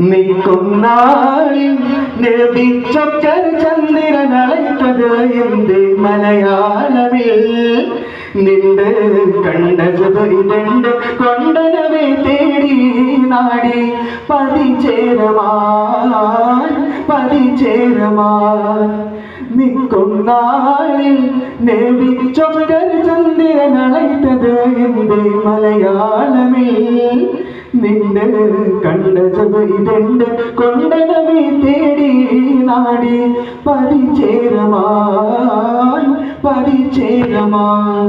നിൽക്കുന്നാളിൽ ലഭിച്ചൊക്കർ ചന്ദ്രനളയ്ക്കത് എന്ത് മലയാളമിൽ നിണ്ട് കണ്ട ജബരിതണ്ട് കൊണ്ടനവേ തേടി നാടി. പതിചേരമാ പതിചേരമാ നിൽക്കുന്നാളിൽ ലഭിച്ചൊക്കർ ചന്ദ്രനളയ്ക്കത് എന്ത് മലയാളമിൽ നിന്റെ കണ്ട ഇതെന്റെ കൊണ്ടനവി തേടി നാടി പരിചേരമാൻ പരിചേരമാൻ.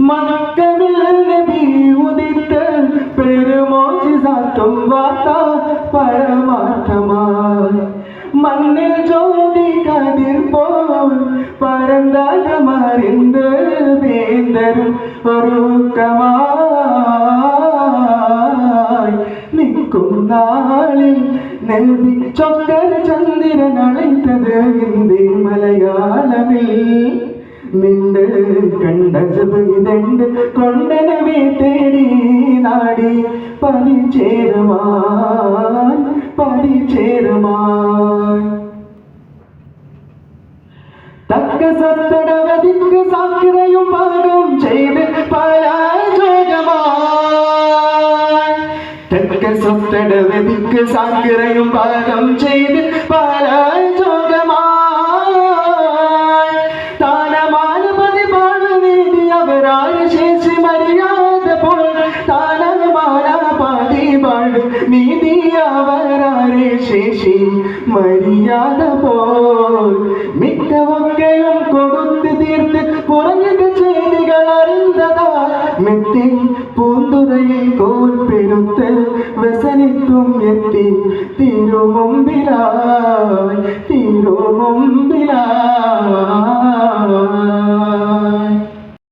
മണക്കവിൽ നബി ഉദിത്ത് പെരുമോചിതാത്തും വാർത്ത പരമാർത്ഥമായി. മണ്ണിൽ ജ്യോതി കതിർ പോൽ പരന്താ മറിந்து വേന്തരും ഒരുക്കമായി നാളിൽ നൽകി ചൊക്കര ചന്ദ്രൻ അണൈത്തത് ഹിന്ദി മലയാളമിൽ. നിന്റെ കണ്ട സുഖിതണ്ട് കൊണ്ടനവേ തേടി നാടി പതി ചേരുവാൻ തക്ക സത്തടവതിക്ക് ദിക്ക് പാടും പാകം ചെയ്ത് പാ തക്ക സത്തടവതിക്ക് സാക്കിറയും പാകം ചെയ്ത് പരാജയമായി താനമാനപതി പാട് നീതി അവരായ ശേഷി മര്യാദ പോൽ. താനമാന പാതി പാട് നീതി അവരാരെ ശേഷി മര്യാദ പോൽ. മിക്കവൊക്കെയും കൊടുത്ത് തീർത്ത് കുറഞ്ഞത് ചെയ്തികൾ അറിഞ്ഞതാ മെത്തി പൂന്തുറയിൽ കോൽ പെരുത്ത് വ്യസനിത്തും എത്തി. തിരുമുമ്പിലായി തിരുമുമ്പിലായി